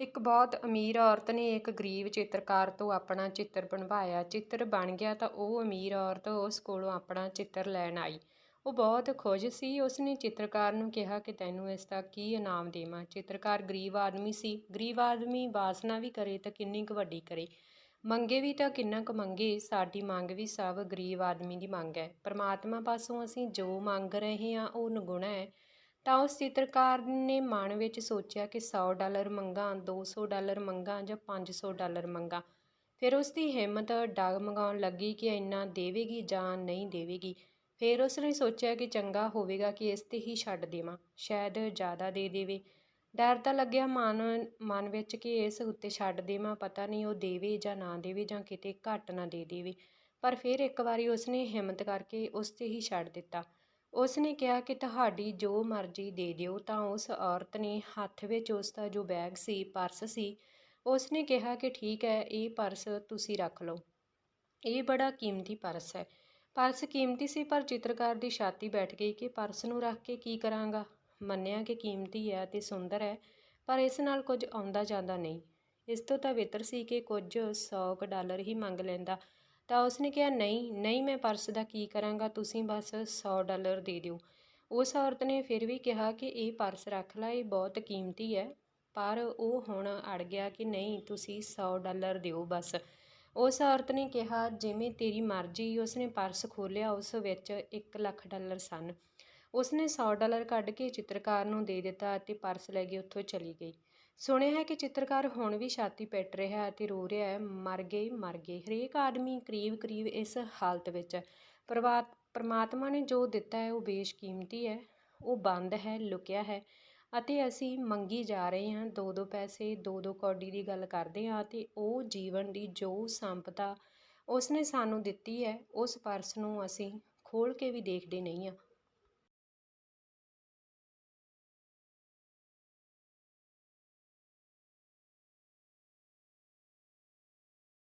ਇੱਕ ਬਹੁਤ ਅਮੀਰ ਔਰਤ ਨੇ ਇੱਕ ਗਰੀਬ ਚਿੱਤਰਕਾਰ ਤੋਂ ਆਪਣਾ ਚਿੱਤਰ ਬਣਵਾਇਆ। ਚਿੱਤਰ ਬਣ ਗਿਆ ਤਾਂ ਉਹ ਅਮੀਰ ਔਰਤ ਉਸ ਕੋਲੋਂ ਆਪਣਾ ਚਿੱਤਰ ਲੈਣ ਆਈ। ਉਹ ਬਹੁਤ ਖੁਸ਼ ਸੀ। ਉਸਨੇ ਚਿੱਤਰਕਾਰ ਨੂੰ ਕਿਹਾ ਕਿ ਤੈਨੂੰ ਇਸ ਦਾ ਕੀ ਇਨਾਮ ਦੇਵਾਂ? ਚਿੱਤਰਕਾਰ ਗਰੀਬ ਆਦਮੀ ਸੀ। ਗਰੀਬ ਆਦਮੀ ਵਾਸਨਾ ਵੀ ਕਰੇ ਤਾਂ ਕਿੰਨੀ ਕੁ ਵੱਡੀ ਕਰੇ। ਮੰਗੇ ਵੀ ਤਾਂ ਕਿੰਨਾ ਕੁ ਮੰਗੇ। ਸਾਡੀ ਮੰਗ ਵੀ ਸਭ ਗਰੀਬ ਆਦਮੀ ਦੀ ਮੰਗ ਹੈ। ਪਰਮਾਤਮਾ ਪਾਸੋਂ ਅਸੀਂ ਜੋ ਮੰਗ ਰਹੇ ਹਾਂ, ਉਹ ਨਿਗੁਣਾ ਹੈ। ਤਾਂ ਉਸ ਚਿੱਤਰਕਾਰ ਨੇ ਮਨ ਵਿੱਚ ਸੋਚਿਆ ਕਿ ਸੌ ਡਾਲਰ ਮੰਗਾਂ, ਦੋ ਸੌ ਡਾਲਰ ਮੰਗਾਂ ਜਾਂ ਪੰਜ ਸੌ ਡਾਲਰ ਮੰਗਾਂ। ਫਿਰ ਉਸ ਦੀ ਹਿੰਮਤ ਡਗਮਗਾਉਣ ਲੱਗੀ ਕਿ ਇੰਨਾ ਦੇਵੇਗੀ ਜਾਂ ਨਹੀਂ ਦੇਵੇਗੀ। ਫਿਰ ਉਸ ਨੇ ਸੋਚਿਆ ਕਿ ਚੰਗਾ ਹੋਵੇਗਾ ਕਿ ਇਸ ਤੇ ਹੀ ਛੱਡ ਦੇਵਾਂ, ਸ਼ਾਇਦ ਜ਼ਿਆਦਾ ਦੇ ਦੇਵੇ। ਡਰ ਤਾਂ ਲੱਗਿਆ ਮਨ ਮਨ ਵਿੱਚ ਕਿ ਇਸ ਉੱਤੇ ਛੱਡ ਦੇਵਾਂ, ਪਤਾ ਨਹੀਂ ਉਹ ਦੇਵੇ ਜਾਂ ਨਾ ਦੇਵੇ ਜਾਂ ਕਿਤੇ ਘੱਟ ਨਾ ਦੇ ਦੇਵੇ। ਪਰ ਫਿਰ ਇੱਕ ਵਾਰੀ ਉਸ ਨੇ ਹਿੰਮਤ ਕਰਕੇ ਉਸ ਤੇ ਹੀ ਛੱਡ ਦਿੱਤਾ। ਉਸ ਨੇ ਕਿਹਾ ਕਿ ਤੁਹਾਡੀ ਜੋ ਮਰਜ਼ੀ ਦੇ ਦਿਓ, ਤਾਂ ਉਸ ਔਰਤ ਨੇ ਹੱਥ ਵਿੱਚ ਉਸ ਦਾ ਜੋ ਬੈਗ ਸੀ, ਪਰਸ ਸੀ ਉਸ ਨੇ ਕਿਹਾ ਕਿ ਠੀਕ ਹੈ, ਇਹ ਪਰਸ ਤੁਸੀਂ ਰੱਖ ਲਓ। ਇਹ ਬੜਾ ਕੀਮਤੀ ਪਰਸ ਹੈ। ਪਰਸ ਕੀਮਤੀ ਸੀ, ਪਰ ਚਿੱਤਰਕਾਰ ਦੀ ਛਾਤੀ ਬੈਠ ਗਈ ਕਿ ਪਰਸ ਨੂੰ ਰੱਖ ਕੇ ਕੀ ਕਰਾਂਗਾ। ਮੰਨਿਆ ਕਿ ਕੀਮਤੀ ਹੈ ਤੇ ਸੁੰਦਰ ਹੈ, ਪਰ ਇਸ ਨਾਲ ਕੁਝ ਆਉਂਦਾ ਜਾਂਦਾ ਨਹੀਂ। ਇਸ ਤੋਂ ਤਾਂ ਬਿਹਤਰ ਸੀ ਕਿ ਕੁਝ 100 ਡਾਲਰ ਹੀ ਮੰਗ ਲੈਂਦਾ। ਤਾਂ ਉਸਨੇ ਕਿਹਾ, ਨਹੀਂ ਨਹੀਂ ਮੈਂ ਪਰਸ ਦਾ ਕੀ ਕਰਾਂਗਾ, ਤੁਸੀਂ ਬਸ 100 ਡਾਲਰ ਦੇ ਦਿਓ। ਉਸ ਔਰਤ ਨੇ ਫਿਰ ਵੀ ਕਿਹਾ ਕਿ ਇਹ ਪਰਸ ਰੱਖ ਲੈ, ਇਹ ਬਹੁਤ ਕੀਮਤੀ ਹੈ, ਪਰ ਉਹ ਹੁਣ ਅੜ ਗਿਆ ਕਿ ਨਹੀਂ, ਤੁਸੀਂ 100 ਡਾਲਰ ਦਿਓ ਬਸ। ਉਸ ਔਰਤ ਨੇ ਕਿਹਾ, ਜਿਵੇਂ ਤੇਰੀ ਮਰਜ਼ੀ। ਉਸਨੇ ਪਰਸ ਖੋਲ੍ਹਿਆ, ਉਸ ਵਿੱਚ 1 ਲੱਖ ਡਾਲਰ ਸਨ। ਉਸਨੇ 100 ਡਾਲਰ ਕੱਢ ਕੇ ਚਿੱਤਰਕਾਰ ਨੂੰ ਦੇ ਦਿੱਤਾ ਅਤੇ ਪਰਸ ਲੈ ਕੇ ਉੱਥੋਂ ਚਲੀ ਗਈ। ਸੁਣਿਆ ਹੈ ਕਿ ਚਿੱਤਰਕਾਰ ਹੁਣ ਵੀ ਛਾਤੀ ਪਿੱਟ ਰਿਹਾ ਹੈ ਅਤੇ ਰੋ ਰਿਹਾ ਹੈ, ਮਰ ਗਏ ਮਰ ਗਏ। ਹਰੇਕ ਆਦਮੀ ਕਰੀਬ ਕਰੀਬ ਇਸ ਹਾਲਤ ਵਿੱਚ ਹੈ। ਪਰਵਾ ਪਰਮਾਤਮਾ ਨੇ ਜੋ ਦਿੱਤਾ ਹੈ, ਉਹ ਬੇਸ਼ਕੀਮਤੀ ਹੈ, ਉਹ ਬੰਦ ਹੈ, ਲੁਕਿਆ ਹੈ ਅਤੇ ਅਸੀਂ ਮੰਗੀ ਜਾ ਰਹੇ ਹਾਂ। ਦੋ ਦੋ ਪੈਸੇ ਦੋ ਦੋ ਕੌਡੀ ਦੀ ਗੱਲ ਕਰਦੇ ਹਾਂ ਅਤੇ ਉਹ ਜੀਵਨ ਦੀ ਜੋ ਸੰਪਦਾ ਉਸਨੇ ਸਾਨੂੰ ਦਿੱਤੀ ਹੈ, ਉਸ ਪਰਸ ਨੂੰ ਅਸੀਂ ਖੋਲ ਕੇ ਵੀ ਦੇਖਦੇ ਨਹੀਂ ਹਾਂ।